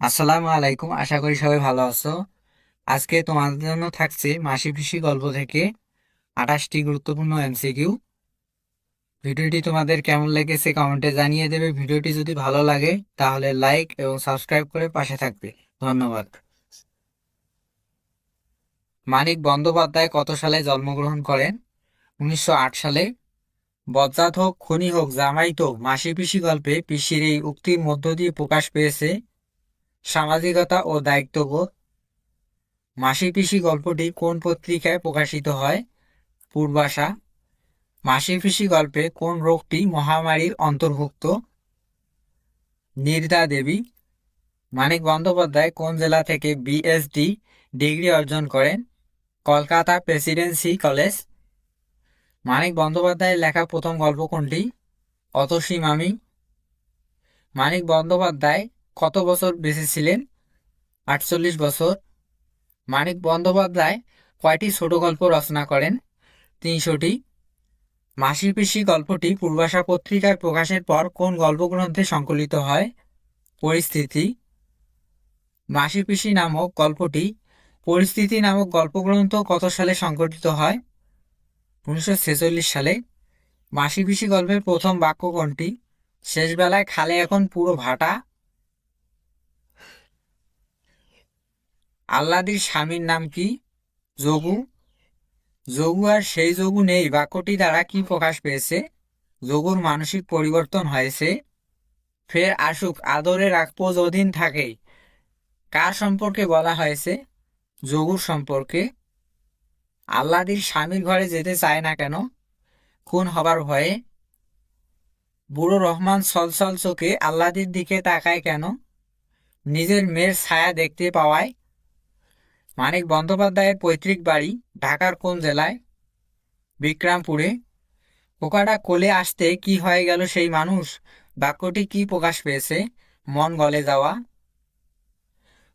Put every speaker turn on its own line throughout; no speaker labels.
আসসালামু আলাইকুম। আশা করি সবাই ভালো আছো। আজকে তোমাদের জন্য থাকছে মাসি পিসি গল্প থেকে আঠাশটি গুরুত্বপূর্ণ এমসিকিউ। ভিডিওটি তোমাদের কেমন লেগেছে কমেন্টে জানিয়ে দেবে। ভিডিওটি যদি ভালো লাগে, তাহলে লাইক এবং সাবস্ক্রাইব করে পাশে থাকবে। ধন্যবাদ। মানিক বন্দ্যোপাধ্যায় কত সালে জন্মগ্রহণ করেন? উনিশশো আট সালে। বজ্জাত হোক, খনি হোক, জামাই তো মাসি পিসি গল্পে পিসির এই উক্তির মধ্য দিয়ে প্রকাশ পেয়েছে সামাজিকতা ও দায়িত্ববোধ। মাসি পিসি গল্পটি কোন পত্রিকায় প্রকাশিত হয়? পূর্বাশা। মাসি পিসি গল্পে কোন রোগটি মহামারীর অন্তর্ভুক্ত? নির্দা দেবী। মানিক বন্দ্যোপাধ্যায় কোন জেলা থেকে বিএসডি ডিগ্রি অর্জন করেন? Kolkata Presidency college. মানিক বন্দ্যোপাধ্যায়ের লেখা প্রথম গল্প কোনটি? অতসী মামি। মানিক বন্দ্যোপাধ্যায় কত বছর বেঁচে ছিলেন? আটচল্লিশ বছর। মানিক বন্দ্যোপাধ্যায় কয়টি ছোট গল্প রচনা করেন? তিনশোটি। মাসি পিসি গল্পটি পূর্বাশা পত্রিকায় প্রকাশের পর কোন গল্পগ্রন্থে সংকলিত হয়? পরিস্থিতি। মাসি পিসি নামক গল্পটি পরিস্থিতি নামক গল্পগ্রন্থ কত সালে সংকলিত হয়? উনিশশো ছেচল্লিশ সালে। মাসি পিসি গল্পের প্রথম বাক্য কোনটি? শেষবেলায় খালে এখন পুরো ভাটা। আল্লাদির স্বামীর নাম কি? যোগু। যোগু আর সেই যোগু নেই, বাক্যটি দ্বারা কি প্রকাশ পেয়েছে? যোগুর মানসিক পরিবর্তন হয়েছে। ফের আসুক, আদরে রাখব যদিন থাকে। কার সম্পর্কে বলা হয়েছে? যোগুর সম্পর্কে। আল্লাদির স্বামীর ঘরে যেতে চায় না কেন? খুন হবার ভয়ে। বুড়ো রহমান সলসল চোখে আল্লাদির দিকে তাকায় কেন? নিজের মেয়ের ছায়া দেখতে পাওয়ায় মানিক বন্দ্যোপাধ্যায়ের পৈতৃক বাড়ি ঢাকার কোন জেলায়? বিক্রামপুরে। পোকাটা কোলে আসতে কি হয়ে গেল সেই মানুষ? বাক্যটি কি প্রকাশ পেয়েছে? মন গলে যাওয়া।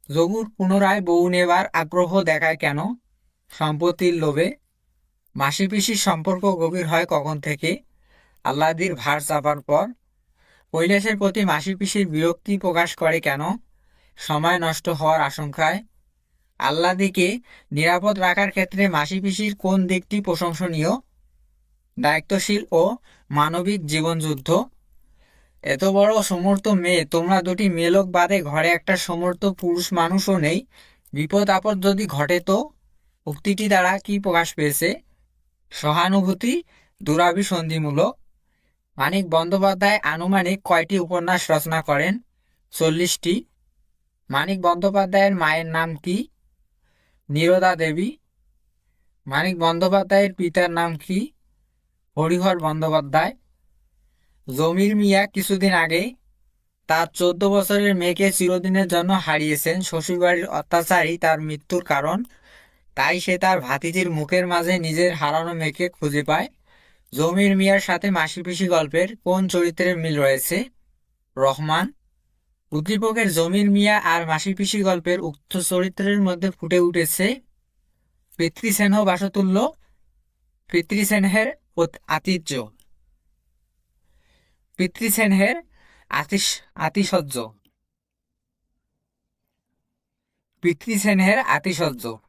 যোগুর পুনরায় বউ নেবার আগ্রহ দেখায় কেন? সম্পত্তির লোভে। মাসি পিসির সম্পর্ক গভীর হয় কখন থেকে? আল্লাদির ভার চাপার পর। কৈলাসের প্রতি মাসি পিসির বিরক্তি প্রকাশ করে কেন? সময় নষ্ট হওয়ার আশঙ্কায় আল্লাদিকে নিরাপদ রাখার ক্ষেত্রে মাসি পিসির কোন দিকটি প্রশংসনীয়? দায়িত্বশীল ও মানবিক জীবনযুদ্ধ। এত বড় সমর্থ মেয়ে, তোমরা দুটি মেলোক বাদে ঘরে একটা সমর্থ পুরুষ মানুষও নেই। বিপদ আপদ যদি ঘটে তো? উক্তিটি দ্বারা কি প্রকাশ পেয়েছে? সহানুভূতি, দুরাভিসন্ধিমূলক। মানিক বন্দ্যোপাধ্যায় আনুমানিক কয়টি উপন্যাস রচনা করেন? চল্লিশটি। মানিক বন্দ্যোপাধ্যায়ের মায়ের নাম কি? নীরদা দেবী, মানিক বন্দ্যোপাধ্যায়ের পিতার নাম কি? হরিহর বন্দ্যোপাধ্যায়। জমির মিয়া কিছুদিন আগে তার চোদ্দ বছরের মেয়েকে চিরদিনের জন্য হারিয়েছেন। শ্বশুরবাড়ির অত্যাচারই তার মৃত্যুর কারণ। তাই সে তার ভাতিজির মুখের মাঝে নিজের হারানো মেয়েকে খুঁজে পায়। জমির মিয়ার সাথে মাসি পিসি গল্পের কোন চরিত্রের মিল রয়েছে? রহমান। উদ্দীপকের জমির মিয়া আর মাসি পিসি গল্পের উক্ত চরিত্রের মধ্যে ফুটে উঠেছে পিতৃসেনহ বাসতুল্য। পিতৃসেনহের আতিহ্য পিতৃস্নেহের আতিশ, আতিশয্য। পিতৃসেনহের আতিশয্য।